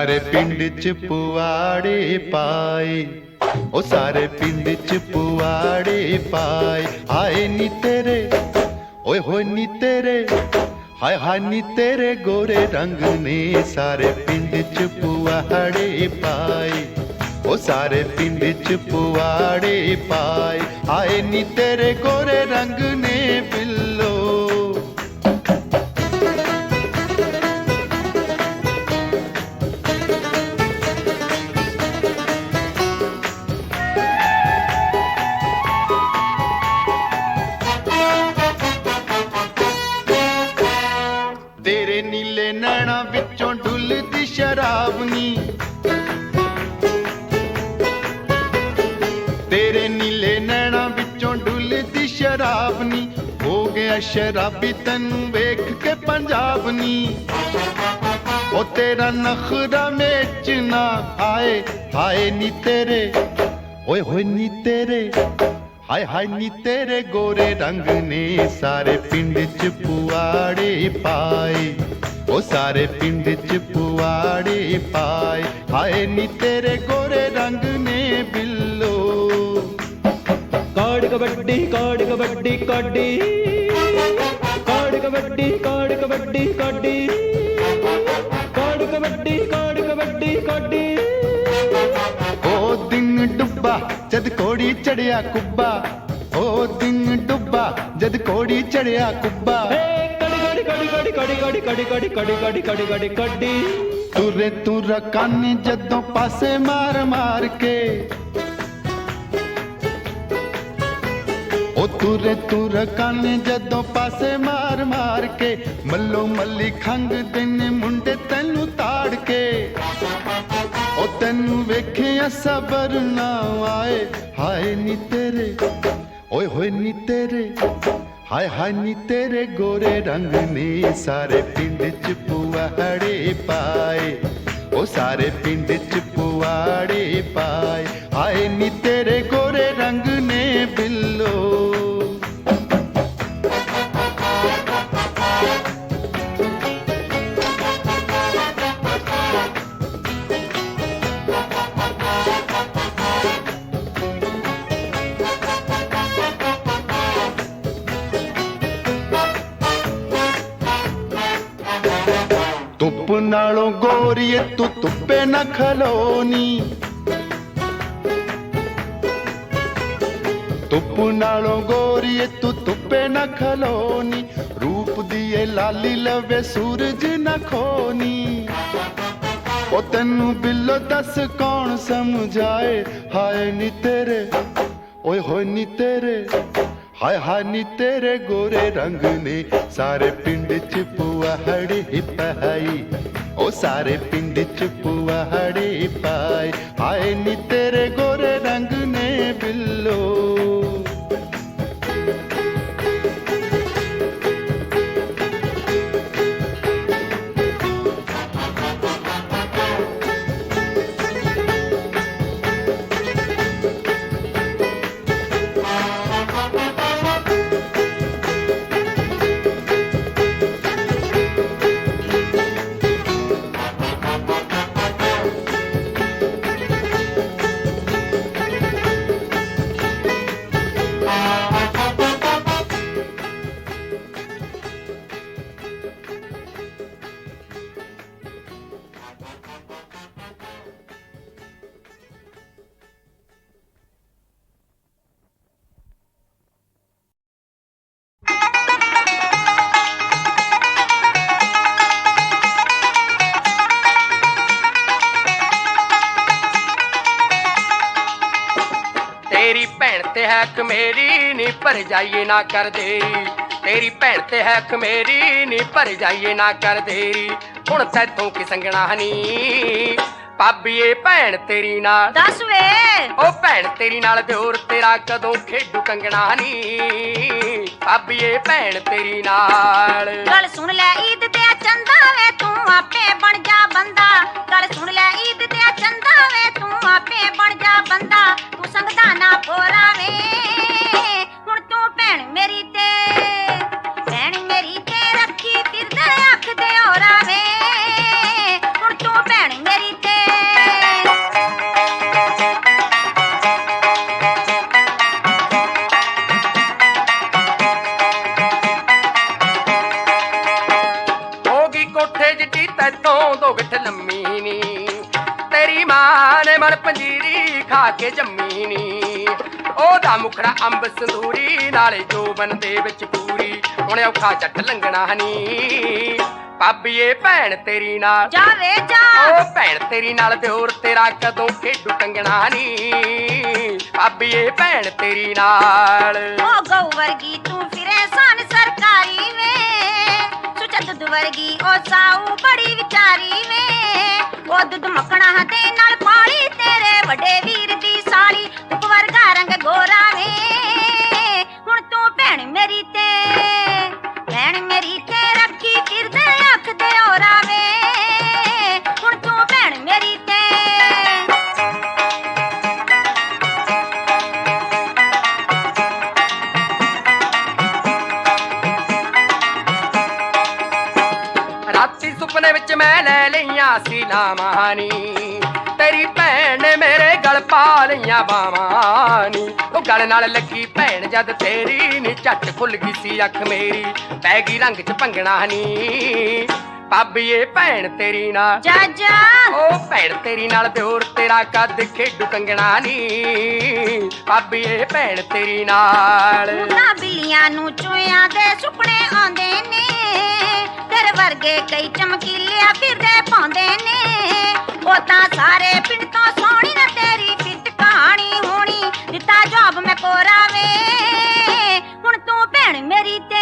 ਸਾਰੇ ਪਿੰਡ ਚ ਪੁਆੜੇ ਪਾਏ। ਉਹ ਸਾਰੇ ਪਿੰਡ ਚ ਪੁਆੜੇ ਪਾਏ। ਹਾਏ ਨੀ ਤੇਰੇ, ਓਏ ਹੋਏ ਨੀ ਤੇਰੇ। ਹਾਏ ਹਾਏ ਨੀ ਤੇਰੇ ਗੋਰੇ ਰੰਗ ਨੇ ਸਾਰੇ ਪਿੰਡ ਚ ਪੁਆੜੇ ਪਾਏ। ਉਹ ਸਾਰੇ ਪਿੰਡ ਚ ਪੁਆੜੇ ਪਾਏ। ਹਾਏ ਨੀ ਤੇਰੇ ਗੋਰੇ ਰੰਗ ਨੇ ਸ਼ਰਾਬੀ ਤੈਨੂੰ ਵੇਖ ਕੇ ਪੰਜਾਬ ਨੀ। ਉਹ ਤੇਰਾ ਨਖਰਾ ਮੇਚ ਨਾ ਆਏ ਹਾਏ ਨੀ ਤੇਰੇ, ਓਏ ਹੋਏ ਨੀ ਤੇਰੇ, ਹਾਏ ਹਾਏ ਨੀ ਤੇਰੇ ਗੋਰੇ ਰੰਗ ਨੇ ਸਾਰੇ ਪਿੰਡ ਚ ਪੁਆੜੇ ਪਾਏ। ਉਹ ਸਾਰੇ ਪਿੰਡ ਚ ਪੁਆੜੇ ਪਾਏ, ਹਾਏ ਨੀ ਤੇਰੇ ਗੋਰੇ ਰੰਗ ਨੇ ਬਿੱਲੋ। ਕਾੜ ਕਬੱਡੀ ਕਾੜ ਕਬੱਡੀ ਕਾਡੀ ਕਬੱਡੀ ਕਾੜ ਕਬੱਡੀ ਕਾਡੀ। ਕਾੜ ਕਬੱਡੀ ਕਾੜ ਕਬੱਡੀ ਕਾਡੀ। ਉਹ ਦਿਨ ਡੁੱਬਾ ਜਦ ਕੋੜੀ ਚੜਿਆ ਕੁੱਬਾ। ਉਹ ਦਿਨ ਡੁੱਬਾ ਜਦ ਕੋੜੀ ਚੜਿਆ ਕੁੱਬਾ। ਕੜੀ ਕੜੀ ਕੜੀ ਕੜੀ ਕੜੀ ਕੜੀ ਕੜੀ ਕੜੀ ਕੜੀ ਕੜੀ ਕੜੀ। ਤੁਰੇ ਤੁਰ ਕੰਨ ਜਦੋਂ ਪਾਸੇ ਮਾਰ ਮਾਰ ਕੇ। ਉਹ ਤੁਰ ਤੁਰ ਕੰਨ ਜਦੋਂ ਪਾਸੇ ਮਾਰ ਮਾਰ ਕੇ, ਮੱਲੋ ਮੱਲੀ ਖੰਗਦੇ ਨੇ ਮੁੰਡੇ ਤੈਨੂੰ ਤਾੜ ਕੇ। ਉਹ ਤੈਨੂੰ ਵੇਖਿਆ ਸਬਰ ਨਾ ਆਏ, ਹਾਏ ਨੀ ਤੇਰੇ, ਓਏ ਹੋਏ ਨੀ ਤੇਰੇ, ਹਾਏ ਹਾਏ ਨੀ ਤੇਰੇ ਗੋਰੇ ਰੰਗ ਨੇ ਸਾਰੇ ਪਿੰਡ ਚ ਪੁਆੜੇ ਪਾਏ। ਉਹ ਸਾਰੇ ਪਿੰਡ ਚ ਪੁਆੜੇ ਪਾਏ, ਹਾਏ ਨੀ ਤੇਰੇ ਗੋਰੇ ਰੰਗ ਧੁੱਪ ਨਾਲੋਂ ਗੋਰੀਏ ਤੂੰ ਧੁੱਪੇ ਨਾ ਖਲੋਨੀ। ਧੁੱਪ ਨਾਲੋਂ ਗੋਰੀਏ ਤੂੰ ਧੁੱਪੇ ਨਾ ਖਲੋਨੀ। ਰੂਪ ਦੀ ਏ ਲਾਲੀ ਲਵੇ, ਸੂਰਜ ਨਾ ਖੋਨੀ। ਉਹ ਤੈਨੂੰ ਬਿੱਲੋ ਦੱਸ ਕੌਣ ਸਮਝਾਏ? ਹਾਏ ਨੀ ਤੇਰੇ, ਓਏ ਹੋਏ ਨੀ ਤੇਰੇ। ਹਾਏ ਹਾਏ ਨੀ ਤੇਰੇ ਗੋਰੇ ਰੰਗ ਨੇ। ਸਾਰੇ ਪਿੰਡ ਚ ਪੁਆੜੇ ਪਾਈ। ਉਹ ਸਾਰੇ ਪਿੰਡ ਚ ਪੁਆੜੇ ਪਾਏ ਹੈ ਮੇਰੀ ਨੀ ਭਰ ਜਾਈਏ ਨਾ ਕਰ ਦੇਰੀ। ਤੇਰੀ ਭੈਣ ਤੇ ਹੈ ਮੇਰੀ ਨੀ ਭਰ ਜਾਈਏ ਨਾ ਕਰ ਦੇਰੀ। ਹੁਣ ਤੈਥੋਂ ਕਿ ਸੰਗਣਾ ਨੀ ਪਾਬੀਏ ਭੈਣ ਤੇਰੀ ਨਾਲ ਦੱਸ ਵੇ। ਉਹ ਭੈਣ ਤੇਰੀ ਨਾਲ ਦਿਓਰ ਤੇਰਾ ਕਦੋਂ ਖੇਡੂ ਕੰਗਣਾ ਨੀ ਪਾਬੀਏ ਭੈਣ ਤੇਰੀ ਨਾਲ। ਗੱਲ ਸੁਣ ਲੈ, ਈਦ ਤੇ ਆ ਚੰਦਾ ਵੇ, ਤੂੰ ਆਪੇ ਬਣ ਜਾ ਬੰਦਾ। ਗੱਲ ਸੁਣ ਲੈ, ਈਦ ਤੇ ਆ ਚੰਦਾ ਵੇ, ਤੂੰ ਆਪੇ ਬਣ ਜਾ ਬੰਦਾ। ਤੂੰ ਸੰਗਦਾ ਨਾ ਪੋਰਾ ਵੇ। ਤੈਥੋਂ ਦੋ ਗਿੱਠ ਲੰਮੀ ਨੀ। ਤੇਰੀ ਮਾਂ ਨੇ ਮਨ ਪੰਜੀਰੀ ਖਾ ਕੇ ਜੰਮੀ ਨੀ। ਉਹਦਾ ਮੁਖੜਾ ਅੰਬ ਸੰਦੂਰੀ ਨਾਲੇ ਜੋਬਨ ਦੇ ਵਿੱਚ ਪੂਰੀ। ਹੁਣ ਔਖਾ ਜੱਟ ਲੰਗਣਾ ਨੀ। ਪਾਬੀਏ ਭੈਣ ਤੇਰੀ ਨਾਲ। ਜਾ ਵੇ ਜਾ। ਉਹ ਭੈਣ ਤੇਰੀ ਨਾਲ ਦਿਓਰ ਤੇਰਾ ਕਦੋਂ ਖੇਡੂ ਕੰਗਣਾ ਨੀ। ਪਾਬੀਏ ਭੈਣ ਤੇਰੀ ਨਾਲ। ਉਹ ਗਊ ਵਰਗੀ ਤੂੰ ਫਿਰੇ ਸਨ ਸਰਕਾਰੀ ਵੇ। ਵਰਗੀ, ਉਹ ਸਾਊ ਬੜੀ ਵਿਚਾਰੀ ਵੇ। ਉਹ ਦੁੱਧ ਮੱਖਣਾ ਦੇ ਨਾਲ ਪਾਲੀ, ਤੇਰੇ ਵੱਡੇ ਵੀਰ ਦੀ ਸਾਲੀ। ਤੂੰ ਵਰਗਾ ਰੰਗ ਗੋਰਾ ਵੇ। ਹੁਣ ਤੂੰ ਭੈਣ ਮੇਰੀ ਤੇ, ਭੈਣ ਮੇਰੀ ਤੇ ਰੱਖੀ ਫਿਰਦੇ ਅੱਖ ਦੇ ਹੋਰਾ ਵੇ। ਮੈਂ ਲੈ ਲਈਆਂ ਸੀ ਨੀ ਤੇਰੀ ਭੈਣ ਨੇ ਮੇਰੇ ਗਲ ਪਾ ਲਈਆਂ ਬਾਵਾਂ ਨੀ ਉਹ ਗਲ ਨਾਲ ਲੱਗੀ ਭੈਣ ਜਦ ਤੇਰੀ ਨੀ ਝੱਟ ਖੁੱਲ ਗਈ ਸੀ ਅੱਖ ਮੇਰੀ। ਪੈ ਗਈ ਰੰਗ ਚ ਭੰਗਣਾ ਨੀ ਪਾਬੀਏ ਭੈਣ ਤੇਰੀ ਨਾਲ। ਜਾ ਜਾ ਉਹ ਭੈਣ ਤੇਰੀ ਨਾਲ ਦਿਓਰ ਤੇਰਾ ਕੱਦ ਖੇਡੂ ਕੰਗਣਾ ਨੀ। ਪਾਬੀਏ ਭੈਣ ਤੇਰੀ ਨਾਲ। ਉਹਨਾਂ ਬਿੱਲੀਆਂ ਨੂੰ ਚੂਹਿਆਂ ਦੇ ਸੁਪਨੇ ਆਉਂਦੇ ਨੇ। ਤੇਰੇ ਕਈ ਚਮਕੀਲਿਆ ਫਿਰਦੇ ਪਾਉਂਦੇ ਨੇ। ਉਹ ਤਾਂ ਸਾਰੇ ਪਿੰਡ ਤੋਂ ਸੋਹਣੀ ਨਾ ਤੇਰੀ ਫਿੱਟ ਕਹਾਣੀ ਹੋਣੀ, ਦਿੱਤਾ ਜਵਾਬ ਮੈਂ ਕੋਰਾਵੇ। ਹੁਣ ਤੂੰ ਭੈਣ ਮੇਰੀ ਤੇ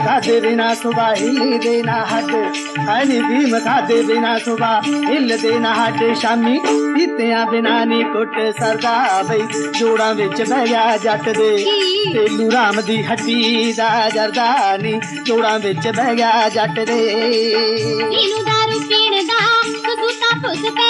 भीम खाते बिना सुबह हिल देना हट हनी भीम खाते बिना सुबह हिल देना हट शामी ਪੀਤਿਆਂ ਬਿਨਾ ਨੀ ਕੁੱਟ ਸਰਦਾ ਬਈ ਜੋੜਾਂ ਵਿੱਚ ਬਹਿ ਗਿਆ ਜੱਟ ਦੇ ਤੇਲੂ ਰਾਮ ਦੀ ਹੱਟੀ ਦਾ ਜਰਦਾ ਨੀ ਜੋੜਾਂ ਵਿੱਚ ਬਹਿ ਗਿਆ ਜੱਟ ਦੇ ਜਿਹਨੂੰ ਦਾਰੂ ਪੀਣ ਦਾ ਕਸੂਤਾ ਫੁੱਸ ਪੈ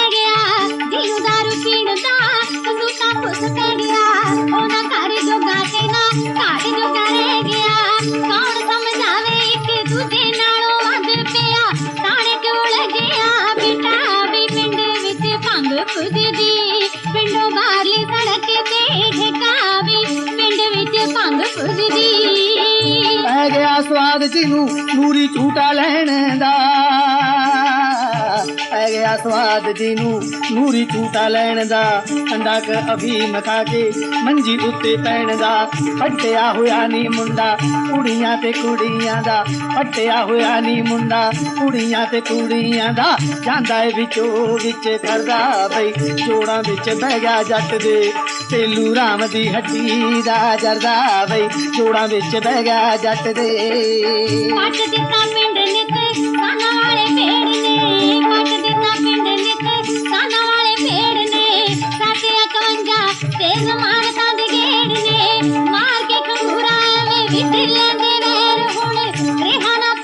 ਸਵਾਦ ਜਿਹਨੂੰ ਨੂਰੀ ਝੂਟਾ ਲੈਣ ਦਾ। ਠੰਡਾ ਕ ਅਫੀਮ ਖਾ ਕੇ ਮੰਜੀ ਉੱਤੇ ਪੈਣ ਦਾ। ਫੱਟਿਆ ਹੋਇਆ ਨੀ ਮੁੰਡਾ ਕੁੜੀਆਂ ਤੇ ਕੁੜੀਆਂ ਦਾ। ਫੱਟਿਆ ਹੋਇਆ ਨੀ ਮੁੰਡਾ ਕੁੜੀਆਂ ਤੇ ਕੁੜੀਆਂ ਦਾ। ਜਾਂਦਾ ਏ ਵਿੱਚੋਂ ਵਿੱਚ ਕਰਦਾ ਬਈ, ਜੋੜਾਂ ਵਿੱਚ ਬਹਿ ਗਿਆ ਜੱਟ ਦੇ। ਤੇਲੂ ਰਾਮ ਦੀ ਹੱਡੀ ਦਾ ਜਰਦਾ ਬਈ, ਜੋੜਾਂ ਵਿੱਚ ਬਹਿ ਗਿਆ ਜੱਟ ਦੇ। ਪੱਟ ਦਿੱਤਾ ਪਿੰਡ ਨਿੱਤ ਸਾਨਾ ਵਾਲੇ ਪੇੜ ਨੇ। ਪੱਟ ਦਿੱਤਾ ਪਿੰਡ ਵਾਲੇ ਪੇੜ ਨੇ ਸਾਤੇ 51 ਤੇ ਜ਼ਮਾਨ ਦੇ ਗੇੜ ਨੇ। ਮਾਰ ਕੇ ਖੰਗੂਰਾ ਐਵੇਂ ਵਿਟ ਲੈਂਦੇ ਵੈਰ ਹੁਣ ਰਿਹਾ ਨਾ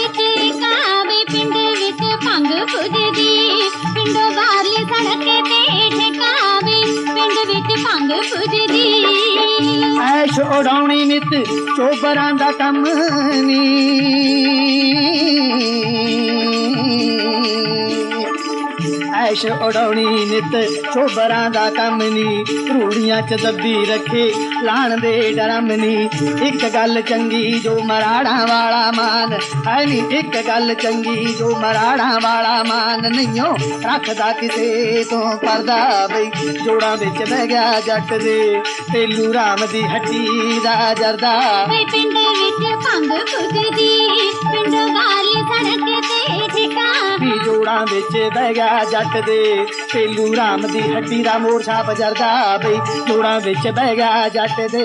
ਵਿੱਚ ਕਾਵੇ ਪਿੰਡ ਵਿੱਚ ਭੰਗ ਪੁੱਜਦੀ। ਪਿੰਡੋਂ ਬਾਹਰਲੀ ਸੜਕ ਤੇ ਠੇਕਾਵੇ ਪਿੰਡ ਵਿੱਚ ਭੰਗ ਪੁੱਜਦੀ। ਐਸ਼ ਉਡਾਉਣੀ ਨਿਤ, ਚੋਬਰਾਂ ਦਾ ਕੰਮ ਨੀ। ਐਸ਼ ਉਡਾਉਣੀ, ਨਿਤ ਚੋਬਰਾਂ ਦਾ ਕੰਮ ਨੀ। ਰੂੜੀਆਂ ਚ ਦੱਬੀ ਰੱਖੇ, ਲਾਣ ਦੇ ਡਰਮ ਨੀ। ਇੱਕ ਗੱਲ ਚੰਗੀ ਜੋ ਮਰਾੜਾਂ ਵਾਲਾ ਮਾਨ ਹੈ ਨੀ। ਇੱਕ ਗੱਲ ਚੰਗੀ ਜੋ ਮਰਾੜਾਂ ਵਾਲਾ ਮਾਨ ਨਹੀਂਓ ਰੱਖਦਾ ਕਿਸੇ ਤੋਂ ਪਰਦਾ ਬਈ। ਜੋੜਾਂ ਵਿੱਚ ਬਹਿ ਗਿਆ ਜੱਟ ਦੇ ਤੇਲੂ ਰਾਮ ਦੀ ਹੱਟੀ ਦਾ ਜਰਦਾ। ਵੇ ਪਿੰਡ ਵਿੱਚ ਭੰਗ ਫੁੱਕਦੀ ਵੀ ਜੋੜਾਂ ਵਿੱਚ ਬਹਿ ਗਿਆ ਜੱਟ ਦੇ ਤੇਲੂ ਰਾਮ ਦੀ ਹੱਡੀ ਦਾ ਮੋਰ ਛਾਪ ਜਰਦਾ ਬਈ ਜੋੜਾਂ ਵਿੱਚ ਬਹਿ ਗਿਆ ਜੱਟ ਦੇ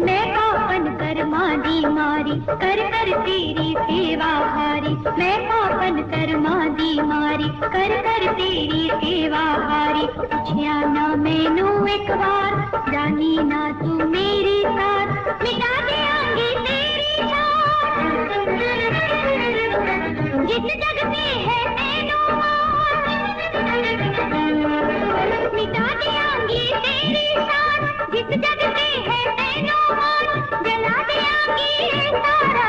मैं पापन कर्मा दी मारी कर कर तेरी सेवा हारी मैं पापन कर्मा दी मारी, कर कर तेरी सेवा हारी। पुछया ना मैनू एक बार, जानी ना तू मेरी साथ मिटा देंगे तेरी जान जिस जग में है तेनू मिटा देंगे तेरी शान जिस जग में है तेनू जला देंगे सारा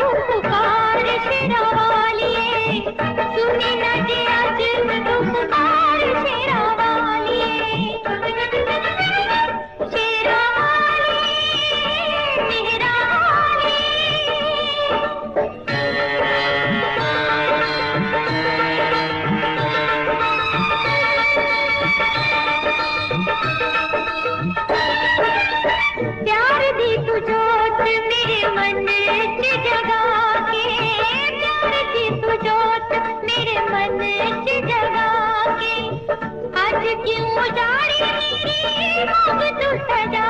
ਪੁਕਾਰੇ ਤੇਰਾ போட்டது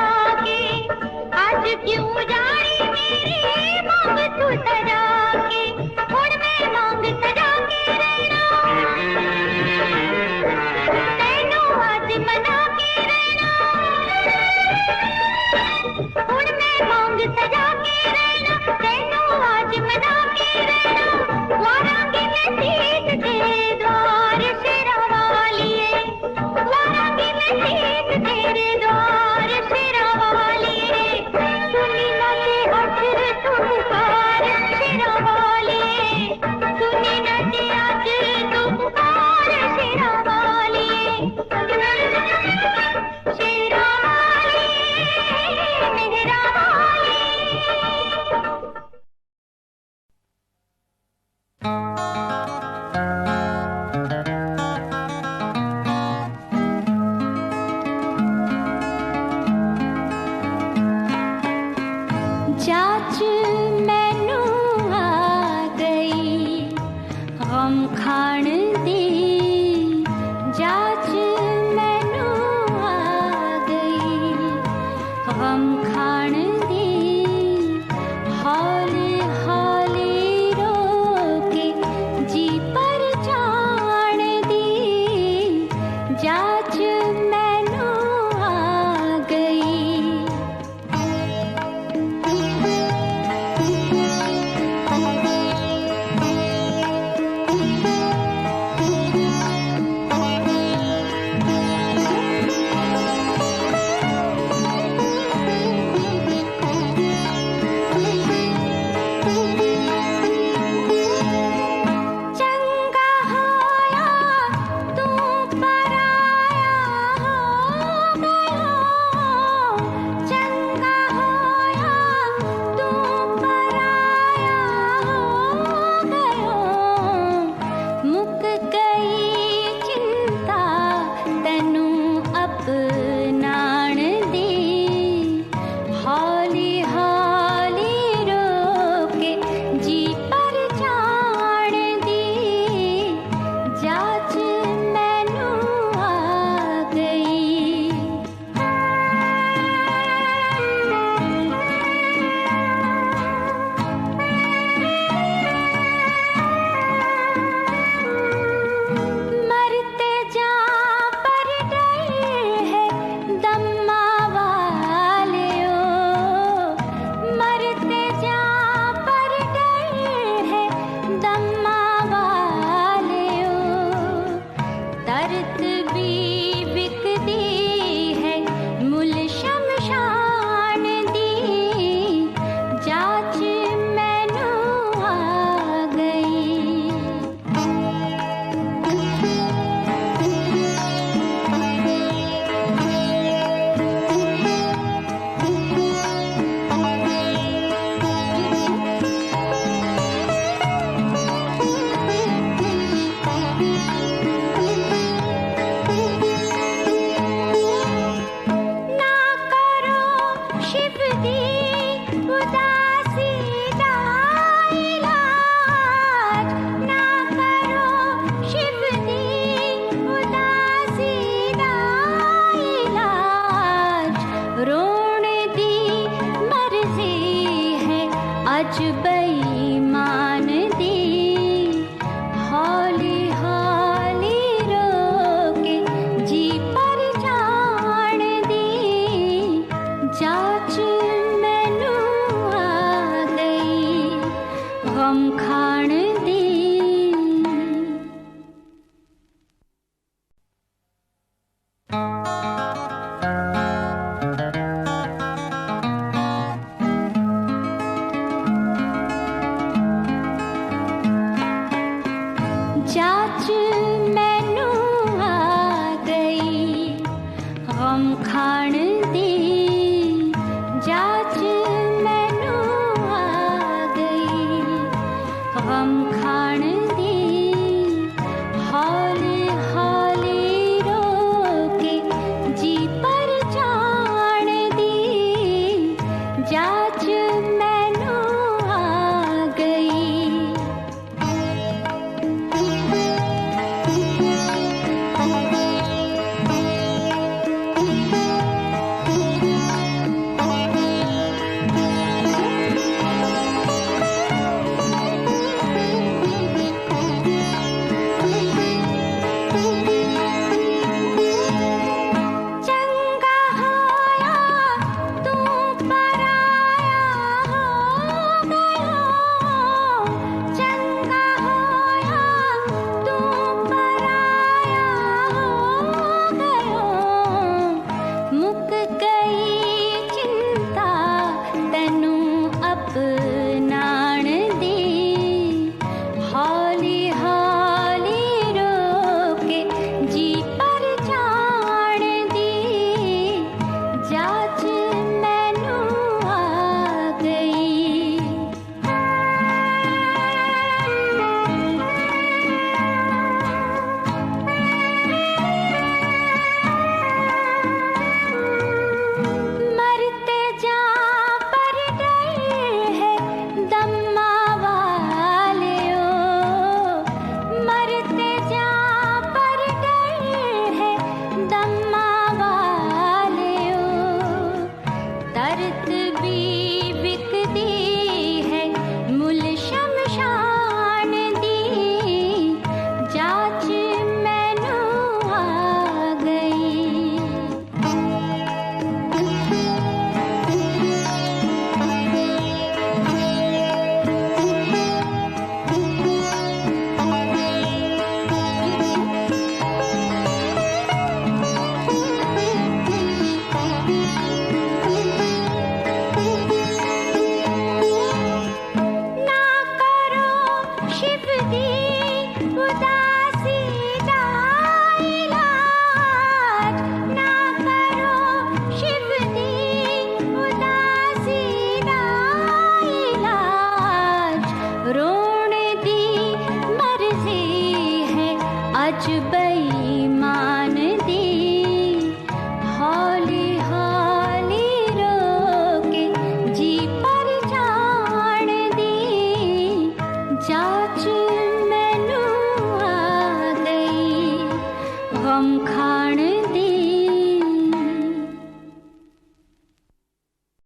प्राण दे statue